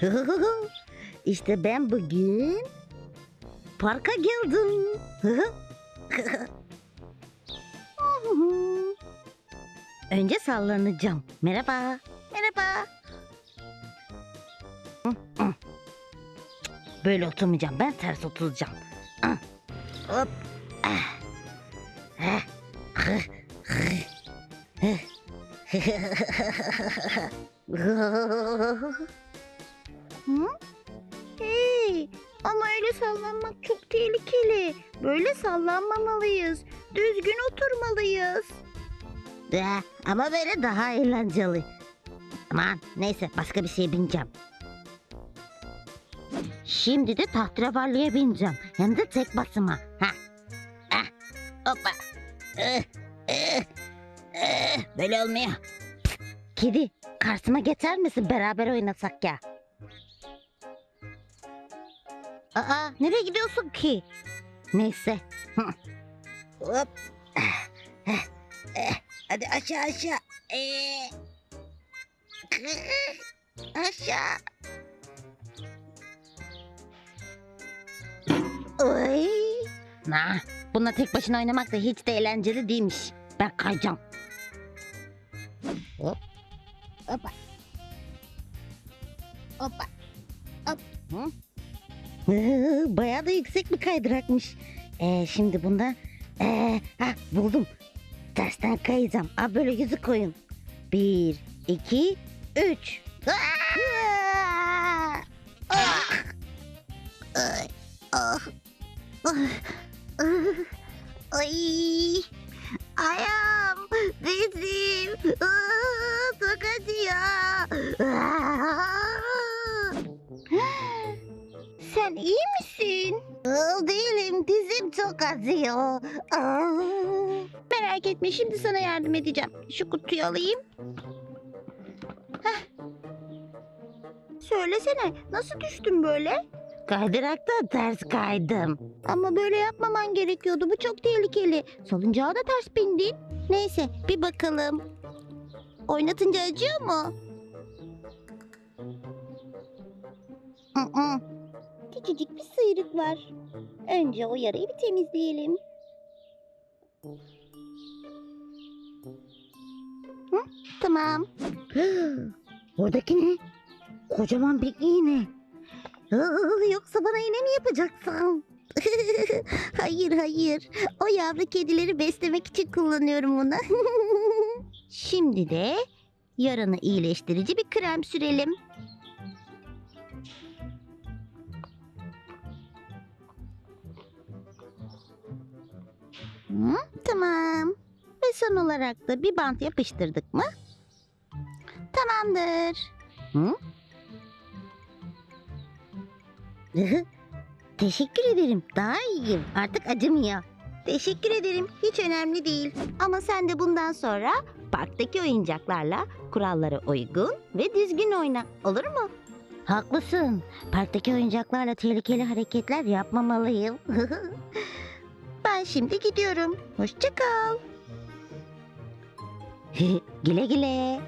işte ben bugün parka geldim. Önce sallanacağım. Merhaba. Merhaba. Böyle oturmayacağım. Ben ters oturacağım. Hop. Hı? Hey, ama öyle sallanmak çok tehlikeli. Böyle sallanmamalıyız. Düzgün oturmalıyız. De, ama böyle daha eğlenceli. Aman neyse başka bir şeye bineceğim. Şimdi de tahterevalliye bineceğim. Hem de tek basıma. Ha. Ah. Hoppa. Eh, eh, eh. Böyle olmuyor. Kedi karşıma geçer misin beraber oynasak ya? Aa nereye gidiyorsun ki? Neyse. Hop. Hadi aşağı aşağı. Ee. Aşağı. Oy. Na, bununla tek başına oynamak da hiç de eğlenceli değilmiş. Ben kayacağım. Hop. Hoppa. Hoppa. Hop. Hı? Bayağı da yüksek bir kaydırakmış. Ee, şimdi bunda ee, ha, buldum. Tersten kayacağım. Aa, böyle yüzü koyun. Bir, iki, üç. Ah! Ah, ah, ah, Ay, ayağım, dizim, aa, çok. Aa! Sen iyi misin? Aa, değilim, dizim çok acıyor. Aa! Merak etme, şimdi sana yardım edeceğim. Şu kutuyu alayım. Heh. Söylesene, nasıl düştün böyle? Kaydırakta ters kaydım. Ama böyle yapmaman gerekiyordu. Bu çok tehlikeli. Salıncağa da ters bindin. Neyse bir bakalım. Oynatınca acıyor mu? Hı-hı. Küçücük bir sıyrık var. Önce o yarayı bir temizleyelim. Hı, tamam. Oradaki ne? Kocaman bir iğne. Aa, Yoksa bana iğne mi yapacaksın? hayır hayır. O yavru kedileri beslemek için kullanıyorum bunu. Şimdi de yaranı iyileştirici bir krem sürelim. Hı, tamam. Ve son olarak da bir bant yapıştırdık mı? Tamamdır. Hı? Teşekkür ederim. Daha iyiyim. Artık acımıyor. Teşekkür ederim. Hiç önemli değil. Ama sen de bundan sonra parktaki oyuncaklarla kurallara uygun ve düzgün oyna. Olur mu? Haklısın. Parktaki oyuncaklarla tehlikeli hareketler yapmamalıyım. şimdi gidiyorum. Hoşça kal. güle güle.